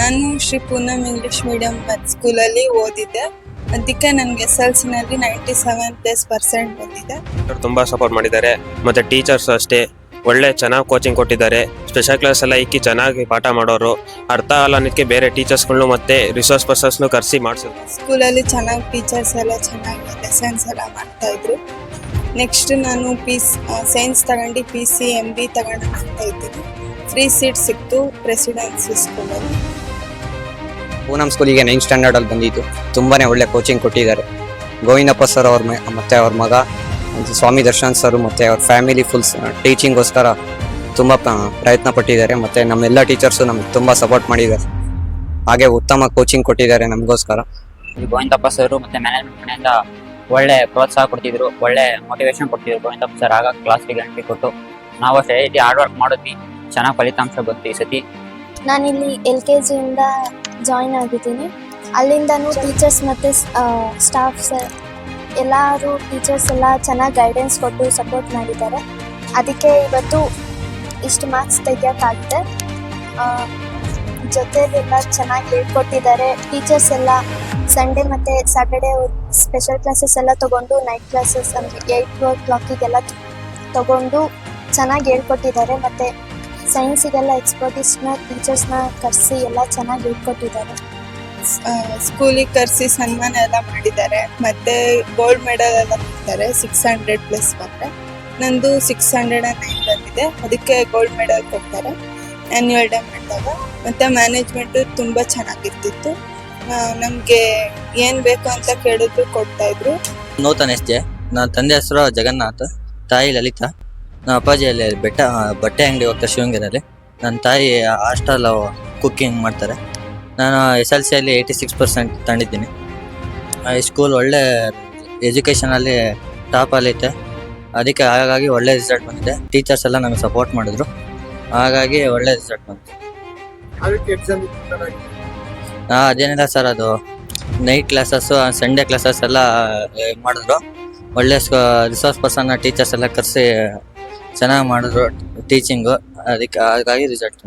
ನಾನು Shri Poonam English medium ಸ್ಕೂಲಲ್ಲಿ ಓದಿದ್ದೆ. ಅದಕ್ಕೆ ನನಗೆ ಎಸ್ ಎಲ್ ಸಿನಲ್ಲಿ ನೈಂಟಿ ಸೆವೆನ್ ಪ್ಲಸ್ ಪರ್ಸೆಂಟ್ ಬಂದಿದೆ ತುಂಬಾ ಸಪೋರ್ಟ್ ಮಾಡಿದ್ದಾರೆ. ಮತ್ತೆ ಟೀಚರ್ಸ್ ಅಷ್ಟೇ. ಒಳ್ಳೆ ಚೆನ್ನಾಗಿ ಕೋಚಿಂಗ್ ಕೊಟ್ಟಿದ್ದಾರೆ. ಸ್ಪೆಷಲ್ ಕ್ಲಾಸ್ ಎಲ್ಲ ಇಕ್ಕಿ ಚೆನ್ನಾಗಿ ಪಾಠ ಮಾಡೋರು. ಅರ್ಥ ಅಲ್ಲ ಅನ್ನೋದಕ್ಕೆ ಬೇರೆ ಟೀಚರ್ಸ್ಗಳನ್ನು ಮತ್ತೆ ರಿಸೋರ್ಸ್ ಪರ್ಸನ್ಸ್ನು ಕರೆಸಿ ಮಾಡಿಸಿದ್ರು ಸ್ಕೂಲಲ್ಲಿ ಚೆನ್ನಾಗಿ ಟೀಚರ್ಸ್ ಎಲ್ಲ ಚೆನ್ನಾಗಿ ಲೆಸನ್ಸ್ ಎಲ್ಲ ಮಾಡ್ತಾ ಇದ್ರು. ನೆಕ್ಸ್ಟ್ ನಾನು ಪಿ ಸೈನ್ಸ್ ತಗೊಂಡು ಪಿ ಸಿ ಎಂ ಬಿ ತಗೊಂಡು ಮಾಡ್ತಾ ಇದ್ದೀನಿ. ಫ್ರೀ ಸೀಟ್ ಸಿಕ್ತು ಪ್ರೆಸಿಡೆನ್ಸಿ ಸ್ಕೂಲಲ್ಲಿ ಪೂನಂ ಸ್ಕೂಲಿಗೆ ನೈನ್ ಸ್ಟ್ಯಾಂಡರ್ಡ್ ಅಲ್ಲಿ ಬಂದಿತ್ತು ತುಂಬಾನೇ ಒಳ್ಳೆ ಕೋಚಿಂಗ್ ಕೊಟ್ಟಿದ್ದಾರೆ. ಗೋವಿಂದಪ್ಪ ಸರ್ ಅವ್ರ ಮತ್ತೆ ಅವ್ರ ಮಗ ಸ್ವಾಮಿ ದರ್ಶನ್ ಸರ್ ಮತ್ತೆ ಅವ್ರ ಫ್ಯಾಮಿಲಿ ಫುಲ್ ಟೀಚಿಂಗ್ಗೋಸ್ಕರ ತುಂಬಾ ಪ್ರಯತ್ನ ಪಟ್ಟಿದ್ದಾರೆ. ಮತ್ತೆ ನಮ್ಮೆಲ್ಲ ಟೀಚರ್ಸು ನಮ್ಗೆ ತುಂಬಾ ಸಪೋರ್ಟ್ ಮಾಡಿದ್ದಾರೆ. ಹಾಗೆ ಉತ್ತಮ ಕೋಚಿಂಗ್ ಕೊಟ್ಟಿದ್ದಾರೆ ನಮಗೋಸ್ಕರ. ಗೋವಿಂದಪ್ಪ ಸರ್ ಮತ್ತೆ ಮ್ಯಾನೇಜ್ಮೆಂಟ್ ಕಡೆಯಿಂದ ಒಳ್ಳೆ ಪ್ರೋತ್ಸಾಹ ಕೊಡ್ತಿದ್ರು, ಒಳ್ಳೆ ಮೋಟಿವೇಶನ್ ಕೊಡ್ತಿದ್ರು ಗೋವಿಂದಪ್ಪ ಸರ್ ಆಗ ಕ್ಲಾಸ್ಗೆ ಗಂಟೆ ಕೊಟ್ಟು, ನಾವು ಅಷ್ಟೇ ಹಾರ್ಡ್ ವರ್ಕ್ ಮಾಡಿದ್ವಿ. ಚೆನ್ನಾಗಿ ಫಲಿತಾಂಶ ಬಂತು ಈ ಸತಿ. ನಾನಿಲ್ಲಿ ಎಲ್ ಕೆ ಜಿಯಿಂದ ಜಾಯಿನ್ ಆಗಿದ್ದೀನಿ. ಅಲ್ಲಿಂದನೂ ಟೀಚರ್ಸ್ ಮತ್ತು ಸ್ಟಾಫ್ಸ್ ಎಲ್ಲರೂ ಟೀಚರ್ಸ್ ಎಲ್ಲ ಚೆನ್ನಾಗಿ ಗೈಡೆನ್ಸ್ ಕೊಟ್ಟು ಸಪೋರ್ಟ್ ಮಾಡಿದ್ದಾರೆ. ಅದಕ್ಕೆ ಇವತ್ತು ಇಷ್ಟು ಮಾರ್ಕ್ಸ್ ತೆಗಿಯೋಕ್ಕಾಗಿದೆ ಜೊತೆಲೆಲ್ಲ ಚೆನ್ನಾಗಿ ಹೇಳ್ಕೊಟ್ಟಿದ್ದಾರೆ ಟೀಚರ್ಸ್ ಎಲ್ಲ ಸಂಡೇ ಮತ್ತು ಸ್ಯಾಟರ್ಡೇ ಸ್ಪೆಷಲ್ ಕ್ಲಾಸಸ್ ಎಲ್ಲ ತಗೊಂಡು ನೈಟ್ ಕ್ಲಾಸಸ್ ಅಂದರೆ ಏಯ್ಟ್ ಓ ಕ್ಲಾಕಿಗೆಲ್ಲ ತಗೊಂಡು ಚೆನ್ನಾಗಿ ಹೇಳ್ಕೊಟ್ಟಿದ್ದಾರೆ. ಮತ್ತು ಸೈನ್ಸಿಗೆಲ್ಲ ಎಕ್ಸ್ಪರ್ಟಿಸ್ನ ಟೀಚರ್ಸ್ನ ಕರೆಸಿ ಎಲ್ಲ ಚೆನ್ನಾಗಿ ಹೇಳ್ಕೊಟ್ಟಿದ್ದಾರೆ. ಸ್ಕೂಲಿಗೆ ಕರೆಸಿ ಸನ್ಮಾನ ಎಲ್ಲ ಮಾಡಿದ್ದಾರೆ. ಮತ್ತೆ ಗೋಲ್ಡ್ ಮೆಡಲ್ ಎಲ್ಲ ಕೊಡ್ತಾರೆ ಸಿಕ್ಸ್ ಹಂಡ್ರೆಡ್ ಪ್ಲಸ್ ಬಂದರೆ ನಂದು ಸಿಕ್ಸ್ ಹಂಡ್ರೆಡ್ ನೈನ್ ಬಂದಿದೆ. ಅದಕ್ಕೆ ಗೋಲ್ಡ್ ಮೆಡಲ್ ಕೊಡ್ತಾರೆ. ಆ್ಯನ್ಯುವಲ್ ಡೇ ಮಾಡಿದಾಗ. ಮತ್ತು ಮ್ಯಾನೇಜ್ಮೆಂಟು ತುಂಬ ಚೆನ್ನಾಗಿರ್ತಿತ್ತು. ನಮಗೆ ಏನು ಬೇಕು ಅಂತ ಕೇಳಿದ್ರು ಕೊಡ್ತಾಯಿದ್ರು ನೂತನ್ ಎಸ್ ಜೆ. ನನ್ನ ತಂದೆ ಹೆಸರು ಜಗನ್ನಾಥ್ ತಾಯಿ ಲಲಿತಾ. ನಮ್ಮ ಅಪ್ಪಾಜಿ ಅಲ್ಲಿ ಬೆಟ್ಟ ಬಟ್ಟೆ ಅಂಗಡಿ ಹೋಗ್ತಾರೆ ಶಿವಂಗಿರಲ್ಲಿ ನನ್ನ ತಾಯಿ ಹಾಸ್ಟೆಲ್ ಕುಕ್ಕಿಂಗ್ ಮಾಡ್ತಾರೆ. ನಾನು ಎಸ್ ಎಲ್ ಸಿಯಲ್ಲಿ ಏಯ್ಟಿ ಸಿಕ್ಸ್ ಪರ್ಸೆಂಟ್ ತಂದಿದ್ದೀನಿ ಸ್ಕೂಲ್ ಒಳ್ಳೆ ಎಜುಕೇಷನಲ್ಲಿ ಟಾಪಲ್ಲಿತ್ತೆ ಅದಕ್ಕೆ ಹಾಗಾಗಿ ಒಳ್ಳೆ ರಿಸಲ್ಟ್ ಬಂದಿದೆ. ಟೀಚರ್ಸ್ ಎಲ್ಲ ನಮಗೆ ಸಪೋರ್ಟ್ ಮಾಡಿದ್ರು. ಹಾಗಾಗಿ ಒಳ್ಳೆ ರಿಸಲ್ಟ್ ಬಂತು ಹಾಂ ಅದೇನಿಲ್ಲ ಸರ್ ಅದು ನೈಟ್ ಕ್ಲಾಸಸ್ಸು ಸಂಡೇ ಕ್ಲಾಸಸ್ ಎಲ್ಲ ಮಾಡಿದ್ರು. ಒಳ್ಳೆ ರಿಸೋರ್ಸ್ ಪರ್ಸನ್ನ ಟೀಚರ್ಸ್ ಎಲ್ಲ ಕರೆಸಿ ಚೆನ್ನಾಗಿ ಮಾಡಿದ್ರು ಟೀಚಿಂಗು ಅದಕ್ಕೆ ಹಾಗಾಗಿ ರಿಸಲ್ಟ್